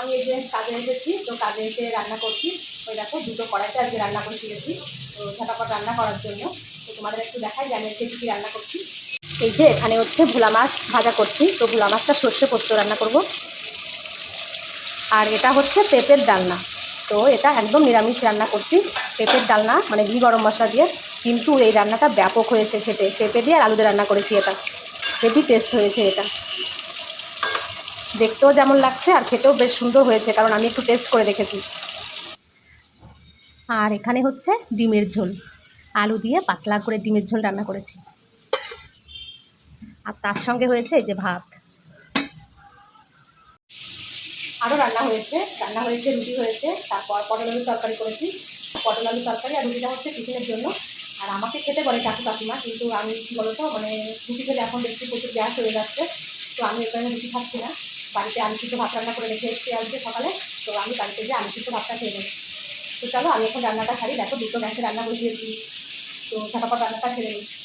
আমি এই যে কাজে এসেছি, তো কাজে এসে রান্না করছি। ওই দেখো, দুটো কড়াইতে আজকে রান্না করে শিখেছি তো ঝটাপট রান্না করার জন্য। তো তোমাদের একটু দেখাই যে আমি কী রান্না করছি। এই যে এখানে হচ্ছে ভোলা মাছ ভাজা করছি, তো ভোলা মাছটা সর্ষে পোস্ত রান্না করব। আর এটা হচ্ছে পেঁপের ডালনা। তো এটা একদম নিরামিষ রান্না করছি, পেঁপের ডালনা মানে ঘি গরম মশলা দিয়ে। কিন্তু এই রান্নাটা ব্যাপক হয়েছে খেতে, পেঁপে দিয়ে আর আলু দিয়ে রান্না করেছি এটা। হেভি টেস্ট হয়েছে এটা। দেখতেও যেমন লাগছে আর খেতেও বেশ সুন্দর হয়েছে, কারণ আমি একটু টেস্ট করে দেখেছি। আর এখানে হচ্ছে ডিমের ঝোল। আলু দিয়ে পাতলা করে ডিমের ঝোল রান্না করেছি। আর তার সঙ্গে হয়েছে এই যে ভাত। আরও রান্না হয়েছে রান্না হয়েছে, রুটি হয়েছে, তারপর পটল আলু তরকারি করেছি। পটল আলু তরকারি আর রুটিটা হচ্ছে টিফিনের জন্য। আর আমাকে খেতে বলে কাকু কাকিমা, কিন্তু আমি কী বলতো মানে রুটি খেলে এখন দেখছি প্রচুর গ্যাস হয়ে যাচ্ছে, তো আমি এখানে রুটি খাচ্ছি না। বাড়িতে আমি কিছু ভাত রান্না করে রেখে এসেছি আজকে সকালে, তো আমি বাড়িতে যে আমি কিছু ভাতটা খেয়ে নেব। তো চলো, আমি এখন রান্নাটা সারি। দেখো, দুটো গ্যাসে রান্না বসিয়েছি। তো ঝটাপট রান্নাটা সেরে নিই।